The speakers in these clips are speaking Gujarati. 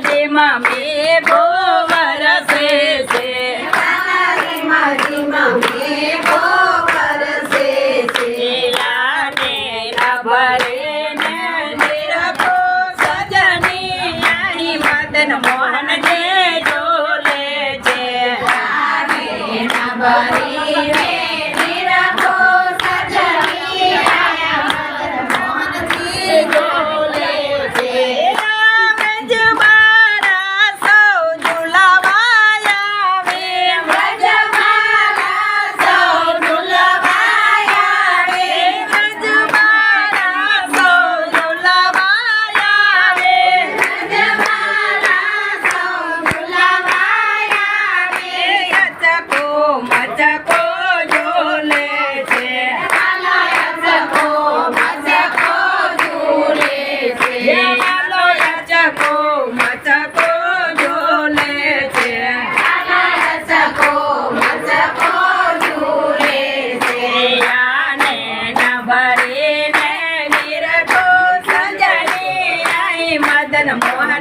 ધીમા મેઘો વરસે છે ધીમા છે. લાડે ભરે ને નિરખો સજની આહી મદન મોહન જે જોલે છે. લાડે ભરે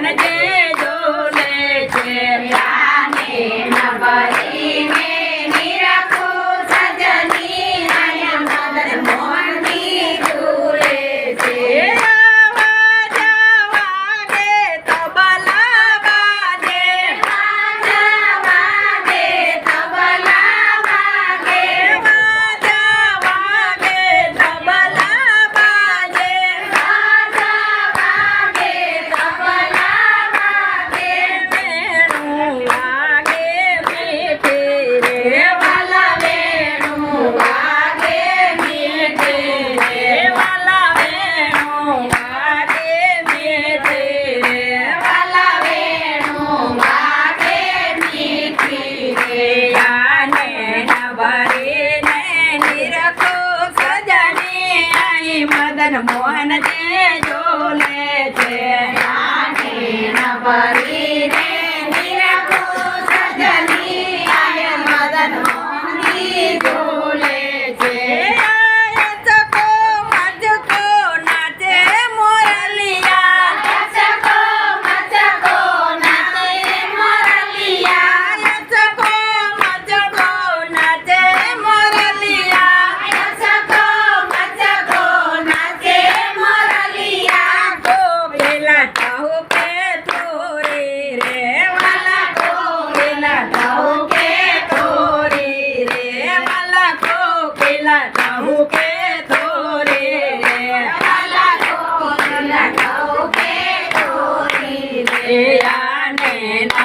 again. ભગવાન જે જોલે છે. રાણી પરી